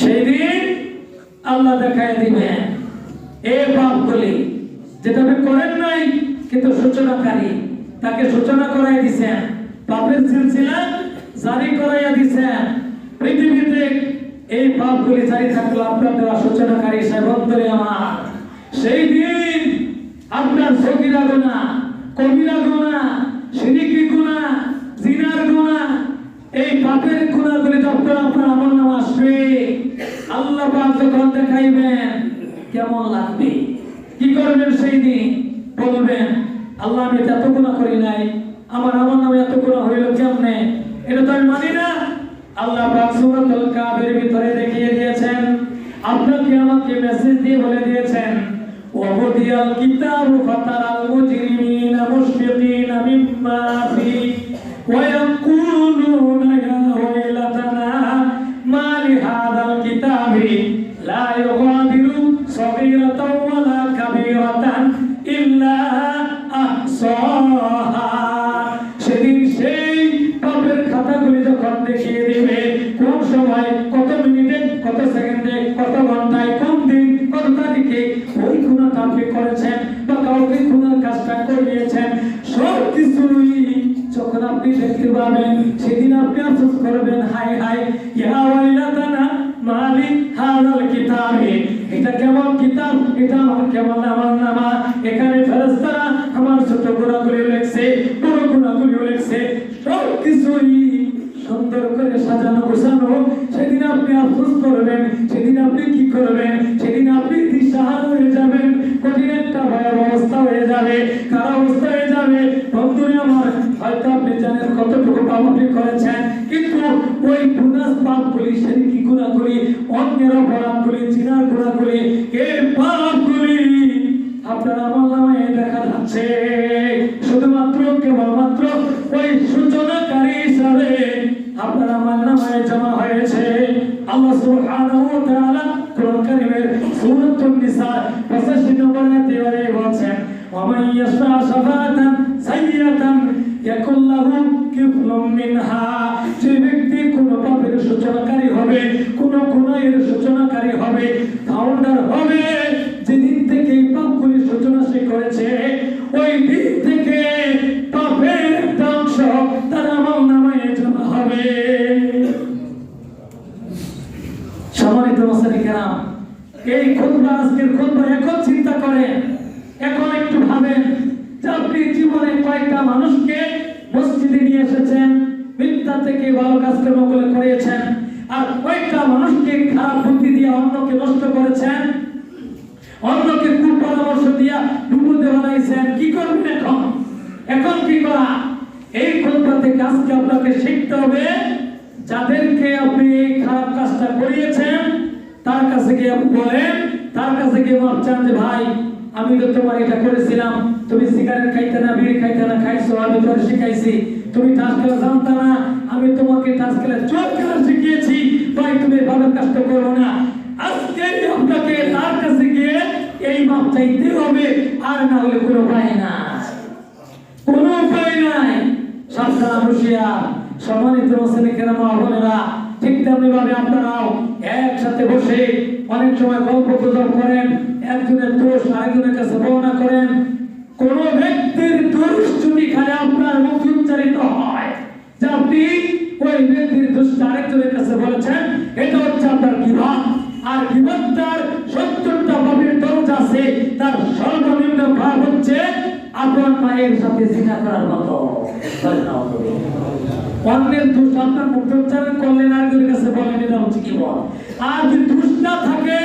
সেই দিন আল্লাহ দেখায় দিবেন এ পাপগুলি যেটা আপনি করেন নাই, কিন্তু সূচনাকারী তাকে সূচনা করাই দিছেন। পাপের সিলসিলা জারি করাইয়া দিছেন। পৃথিবীতে এই পাপগুলি জারি থাকলে আপনার দেওয়া সূচনাকারী সেবন্তরে আমার। সেই দিন আপনার সগিরা গুণা কবিরা গুণা সিরিকি গুণা জিনার গুণা এই পাপের গুণাগুলি যখন আপনার আমল নাম আসবে আল্লাহ পাক যখন দেখাইবেন, কেমন লাগবে? কি করবেন সেই দিন? বলবেন, আল্লাহ, আমি এত গুণা করি নাই। আমার আমার নামে এত গুণা হইল কেমনে? এটা তো আমি মানি না। আল্লাহ পাক সূরাতুল কাবের ভিতরে দেখিয়ে দিয়েছেন। আপনাকে আমাকে মেসেজ দিয়ে বলে দিয়েছেন ওয়াহুদিয়াল কিতাব করেছেন বা কাউকে গুণার কাজটা করিয়েছেন সব কিছুই যখন আপনি দেখতে পাবেন, সেদিন আপনি আফসোস করবেন হাই হাই ওয়াইলাতানা কিতাবে, এটা কেমন কিতাব? এটা আমার কেমন আমার নামা? এখানে আমার ছোট গুণাগুলি লেখছে, বড় গুণাগুলি লেখছে সব কিছুই সুন্দর করে সাজানো গোছানো। সেদিন আপনি আফসোস করবেন, সেদিন আপনি কি করবেন? সেদিন ভয়াবহ অবস্থা হয়ে যাবে খারাপ অবস্থা হয়ে যাবে? বন্ধুরে আমার, হয়তো আপনি জানেন কতটুকু পাপ করেছেন, কিন্তু ওই গুনাস পাপগুলি সেদিন গুণাগুলি, অন্যের অপরাধগুলি চিনার গুণাগুলি এই পাপগুলি আপনার আমার নামে দেখা যাচ্ছে। শুধুমাত্র, কেবলমাত্র ওই সূচনাকারী হিসাবে আপনার আমার নামে জমা হয়েছে। আল্লাহ সুবহানাহু ওয়া তাআলা কোরআন সূরাতুন নিসা 85 নম্বর আয়াতে বলে বলছেন ওয়ামান ইয়াশফা শাফাতান সাইয়্যাতান ইয়াকুল লাহু কিফলুম মিনহা। যে ব্যক্তি কোন পাপের সূচনাকারী হবে, কোন গুনাহের সূচনাকারী হবে ফাউন্ডার হবে, যেদিন থেকে এই পাপগুলি সূচনা সে করেছে, ওই দিন থেকে পাপের একটা অংশ তার আমল নামায় জমা হবে। সম্মানিত মশারি কেরাম এই খুতবা আজকের খুতবা এখন চিন্তা করে এখন একটু ভাবেন আপনি জীবনে কয়েকটা মানুষকে মসজিদে নিয়ে এসেছেন, মিথ্যা থেকে ভালো কাজকর্মগুলো করিয়েছেন, আর কয়েকটা মানুষকে খারাপ বুদ্ধি দিয়ে অন্যকে নষ্ট করেছেন, অন্যকে কুপরামর্শ দিয়া বিপদে বানাইছেন। কি করবেন এখন? এখন কি করা? এই খোলটা থেকে আজকে আপনাকে শিখতে হবে, যাদেরকে আপনি খারাপ কাজটা করিয়েছেন তার কাছে গিয়ে বলেন, তার কাছে গিয়ে মাপ চান যে ভাই, আমি তো তোমার এটা করেছিলাম। তুমি সিগারেট খাইতে না, বিড়ি খাইতে না খাইছো, আমি তোর শিখাইছি। তুমি টাস খেলা জানতা না, আমি তোমাকে টাস খেলা চোখ খেলা শিখিয়েছি। ভাই, তুমি ভালো কাজটা করো না। আজকে আপনাকে তার কাছে গিয়ে এই মাপ চাইতে হবে, আর না হলে কোনো উপায় না কোনো উপায় নাই। সাবধান রুশিয়া সম্মানিত মুসলিম কেরামা বোনেরা ঠিক তেমনি ভাবে আপনারাও একসাথে বসে অনেক সময় গল্প গুজব করেন, একজনের দোষ আরেকজনের কাছে বর্ণনা করেন। কোন ব্যক্তির দোষ যদি খালি আপনার মুখ উচ্চারিত হয়। ওই ব্যক্তির আরেকজনের কাছে বলেছেন, এটা হচ্ছে আপনার কিভাব আর কিভাবটার সত্তরটা ভাবের দরজা আছে, তার সর্বনিম্ন ভাব হচ্ছে আপনার মায়ের সাথে জিনা করার মতো। অন্যের দোষ আপনার মুখে আর যদি দোষ থাকে,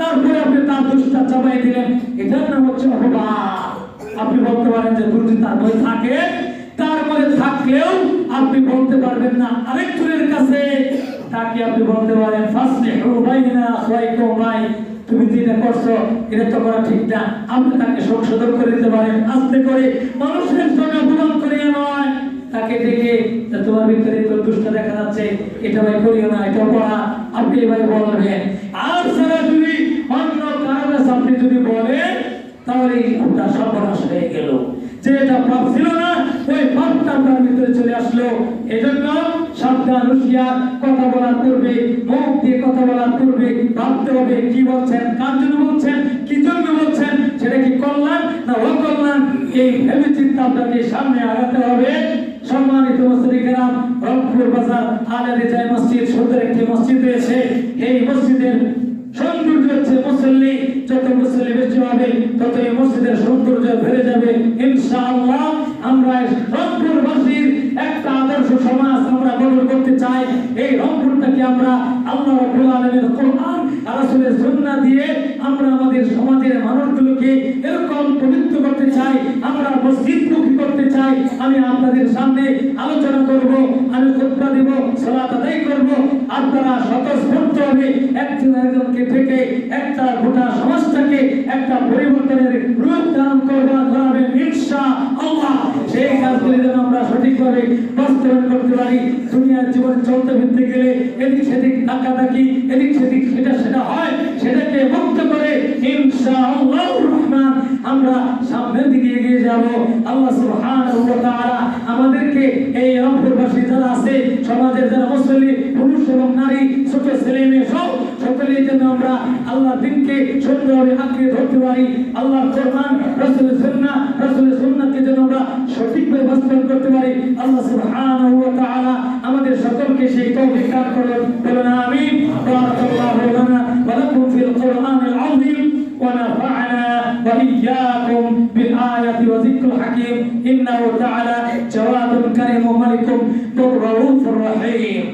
তারপরে আপনি তার দোষটা চাপাই দিলেন। এটার নাম হচ্ছে অপবাদ। আপনি বলতে পারেন যে যদি তার মধ্যে থাকে, তার মধ্যে থাকলেও আপনি বলতে পারবেন না। আরেকজনের কাছে তাকে আপনি বলতে পারেন ফাসলে বাইনা খাইকুম ভাই তুমি যেটা করছ, এটা তো করা ঠিক না। আপনি তাকে সংশোধন করে দিতে পারেন, আস্তে করে। মানুষের সঙ্গে অপমান করিয়া নয়। তাকে দেখে তোমার ভিতরে তো দুষ্ট দেখা যাচ্ছে। এটা ভাই করিও না এটা পড়া আপনি আপনি হয়ে। গেল। যে এটা পাপ ছিল না, ওই পাপটা আপনার ভিতরে চলে আসলো। এজন্য সাবধান, হুঁশিয়ার, কথা বলার পূর্বে, মুখ দিয়ে কথা বলার পূর্বে ভাবতে হবে, কি বলছেন, কার জন্য বলছেন, কি জন্য বলছেন, সেটা কি কল্যাণ না অকল্যাণ? এই ভেবে চিন্তা আপনাকে সামনে আগাতে হবে। সম্মানিত মসজিদ রংপুর বাজার আলাদা যায় মসজিদ, সুন্দর একটি মসজিদ রয়েছে। এই মসজিদের সৌন্দর্য হচ্ছে মুসল্লি, যত মুসল্লি বেশি হবে তত এই মসজিদের সৌন্দর্য বেড়ে যাবে। ইনশাআল্লাহ আমরা রংপুরবাসীর একটা আদর্শ সমাজ আমরা গঠন করতে চাই। এই রংপুরটাকে আমরা আল্লাহ রাব্বুল আলামিনের কোরআন রাসূলের সুন্নাহ দিয়ে আমরা আমাদের সমাজের মানুষগুলোকে এরকম পবিত্র করতে চাই, আমরা মসজিদমুখী করতে চাই, আমি আপনাদের সামনে আলোচনা করব, আমি খুতবা দেব, সালাত আদায় করব। আপনারা স্বতঃস্ফূর্ত হবে একজন একজনকে থেকে একটা গোটা সমাজটাকে একটা পরিবর্তনের রূপ দান করবার আমাদেরকে এই রংপুরবাসী যারা আছে, সমাজের যারা মুসলিম পুরুষ এবং নারী, ছোট ছেলে মেয়ে সব সকলেই যেন আমরা আল্লাহ দিনকে সুন্দরভাবে আঁকড়ে ধরতে পারি। আল্লাহ কোরআন রসুল সুন্না রসুল সুন্নাকে যেন আমরা সঠিকভাবে বাস্তবায়ন করতে পারি। আল্লাহ সুবহানাহু ওয়া তাআলা আমাদের সকলকে সেই তৌফিক দান করুন। বলুন আমিন। বারাকাল্লাহু লানা ওয়া লাকুম ফিল কোরআনিল আযীম। ওয়া নাফা'না ওয়া ইয়্যাকুম বিল আয়াতি ওয়া যিকরিল হাকীম। ইন্নাহু তাআলা জাওয়াদুন কারীম মালিকুম রউফুর রহিম।